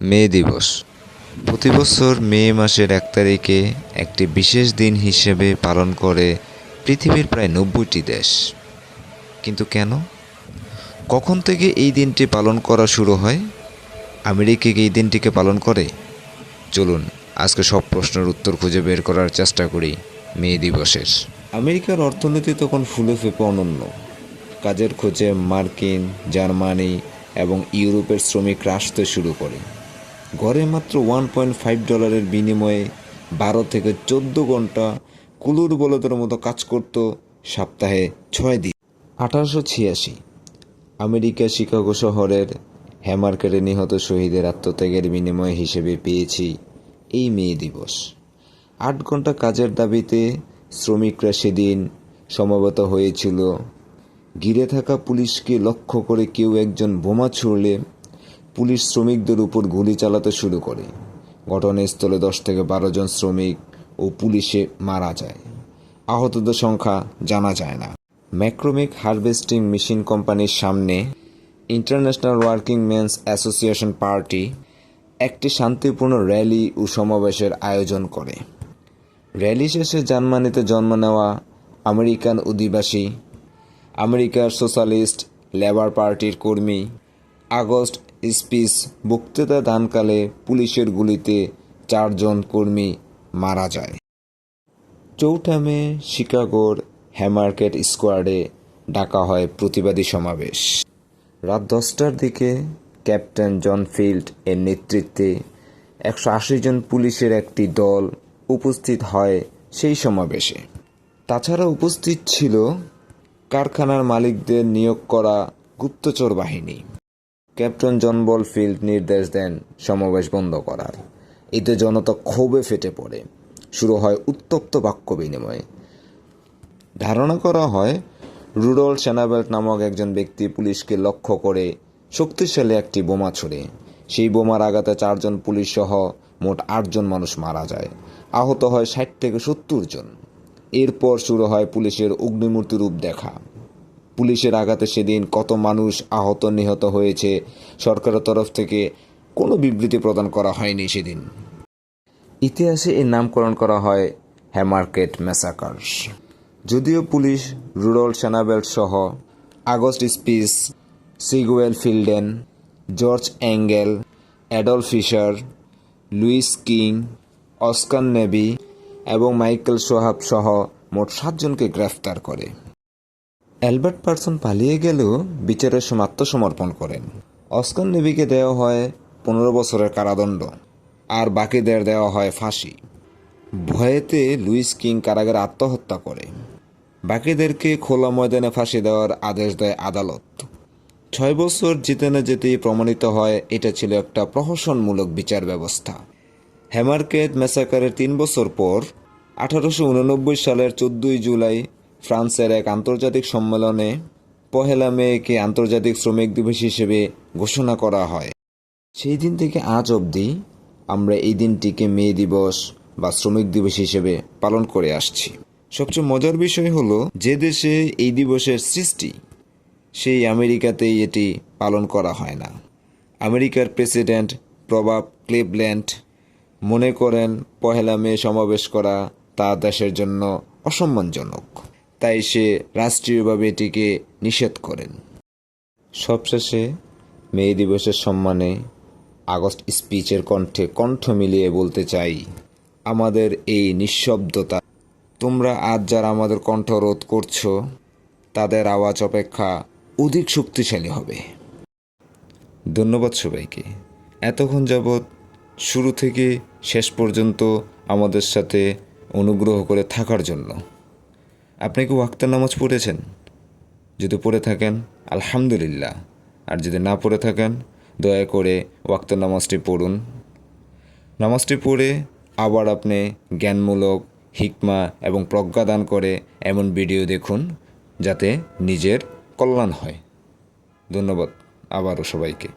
মে দিবস। প্রতি বছর মে মাসের এক তারিখে একটি বিশেষ দিন হিসেবে পালন করে পৃথিবীর প্রায় নব্বইটি দেশ। কিন্তু কেন? কখন থেকে এই দিনটি পালন করা শুরু হয়? আমেরিকা কি এই দিনটিকে পালন করে? চলুন, আজকে সব প্রশ্নের উত্তর খুঁজে বের করার চেষ্টা করি মে দিবসের। আমেরিকার অর্থনীতি তখন ফুলে ফেপে অনন্য। কাজের খোঁজে মার্কিন, জার্মানি এবং ইউরোপের শ্রমিক আসতে শুরু করে। গড়ে মাত্র ওয়ান পয়েন্ট ফাইভ ডলারের বিনিময়ে বারো থেকে চোদ্দ ঘণ্টা কুলুর বলদের মতো কাজ করত সপ্তাহে ছয় দিন। আঠারোশো ছিয়াশি, আমেরিকা শিকাগো শহরের হ্যামার্কেটে নিহত শহীদের আত্মত্যাগের বিনিময় হিসেবে পেয়েছি এই মে দিবস। আট ঘণ্টা কাজের দাবিতে শ্রমিকরা সেদিন সমবেত হয়েছিল। ঘিরে থাকা পুলিশকে লক্ষ্য করে কেউ একজন বোমা ছুড়লে পুলিশ শ্রমিকদের উপর গুলি চালাতে শুরু করে। ঘটনাস্থলে দশ থেকে বারো জন শ্রমিক ও পুলিশে মারা যায়। আহতদের সংখ্যা জানা যায় না। ম্যাক্রোমিক হারভেস্টিং মেশিন কোম্পানির সামনে International Working Men's Association party একটি শান্তিপূর্ণ র্যালি ও সমাবেশের আয়োজন করে। র্যালি শেষে জার্মানিতে জন্ম নেওয়া আমেরিকান অধিবাসী, আমেরিকার সোশ্যালিস্ট লেবার পার্টির কর্মী আগস্ট স্পিচ বক্তৃতা দানকালে পুলিশের গুলিতে চারজন কর্মী মারা যায়। চৌঠা মে শিকাগোর হ্যামার্কেট স্কোয়াডে ডাকা হয় প্রতিবাদী সমাবেশ। রাত দশটার দিকে ক্যাপ্টেন জন ফিল্ড এর নেতৃত্বে একশো আশি জন পুলিশের একটি দল উপস্থিত হয় সেই সমাবেশে। তাছাড়া উপস্থিত ছিল কারখানার মালিকদের নিয়োগ করা গুপ্তচর বাহিনী। ক্যাপ্টেন জন বলফিল্ড নির্দেশ দেন সমাবেশ বন্ধ করার। এতে জনতা ক্ষোভে ফেটে পড়ে। শুরু হয় উত্তপ্ত বাক্য বিনিময়। ধারণা করা হয়, রুডল সেনাবেল্ট নামক একজন ব্যক্তি পুলিশকে লক্ষ্য করে শক্তিশালী একটি বোমা ছুড়ে। সেই বোমার আঘাতে চারজন পুলিশ সহ মোট আটজন মানুষ মারা যায়। আহত হয় ষাট থেকে সত্তর জন। এরপর শুরু হয় পুলিশের অগ্নিমূর্তি রূপ দেখা। পুলিশের আঘাতে সেদিন কত মানুষ আহত, নিহত হয়েছে সরকারের তরফ থেকে কোনো বিবৃতি প্রদান করা হয়নি সেদিন। ইতিহাসে এর নামকরণ করা হয় হ্যামার্কেট ম্যাসাকার্স। যদিও পুলিশ রুডল সেনাবেল্ট সহ August Spies, Samuel Fielden, George Engel Adolph Fischer, Louis king Oscar Neebe এবং মাইকেল সোহাব সহ মোট সাতজনকে গ্রেফতার করে। অ্যালবার্ট পার্সন পালিয়ে গেলেও বিচারের সময় আত্মসমর্পণ করেন। অস্কার নেভিকে দেওয়া হয় পনেরো বছরের কারাদণ্ড, আর বাকিদের দেওয়া হয় ফাঁসি। ভয়েতে লুইস কিং কারাগারে আত্মহত্যা করে। বাকিদেরকে খোলা ময়দানে ফাঁসি দেওয়ার আদেশ দেয় আদালত। ছয় বছর জিতে না যেতেই প্রমাণিত হয়, এটা ছিল একটা প্রহসনমূলক বিচার ব্যবস্থা। হ্যামার্কেট ম্যাসাকারের তিন বছর পর, আঠারোশো উননব্বই সালের চোদ্দই জুলাই ফ্রান্সের এক আন্তর্জাতিক সম্মেলনে পহেলা মেয়েকে আন্তর্জাতিক শ্রমিক দিবস হিসেবে ঘোষণা করা হয়। সেই দিন থেকে আজ অবধি আমরা এই দিনটিকে মেয়ে দিবস বা শ্রমিক দিবস হিসেবে পালন করে আসছি। সবচেয়ে মজার বিষয় হলো, যে দেশে এই দিবসের সৃষ্টি, সেই আমেরিকাতেই এটি পালন করা হয় না। আমেরিকার প্রেসিডেন্ট প্রভাব ক্লিভল্যান্ড মনে করেন, পহেলা মে সমাবেশ করা তা দেশের জন্য অসম্মানজনক। তাই সে রাষ্ট্রীয়ভাবে এটিকে নিষেধ করেন। সবশেষে মে দিবসের সম্মানে আগস্ট স্পিচের কণ্ঠে কণ্ঠ মিলিয়ে বলতে চাই, আমাদের এই নিঃশব্দতা। তোমরা আজ যারা আমাদের কণ্ঠ রোধ করছ, তাদের আওয়াজ অপেক্ষা অধিক শক্তিশালী হবে। ধন্যবাদ সবাইকে। এতক্ষণ যাবৎ শুরু থেকে শেষ পর্যন্ত আমাদের সাথে অনুগ্রহ করে থাকার জন্য। আপনি কি ওয়াক্তের নামাজ পড়েছেন? যদি পড়ে থাকেন, আলহামদুলিল্লাহ। আর যদি না পড়ে থাকেন, দয়া করে ওয়াক্তের নামাজটি পড়ুন। নামাজটি পড়ে আবার আপনি জ্ঞানমূলক, হিকমা এবং প্রজ্ঞাদান করে এমন ভিডিও দেখুন, যাতে নিজের কল্যাণ হয়। ধন্যবাদ আবারও সবাইকে।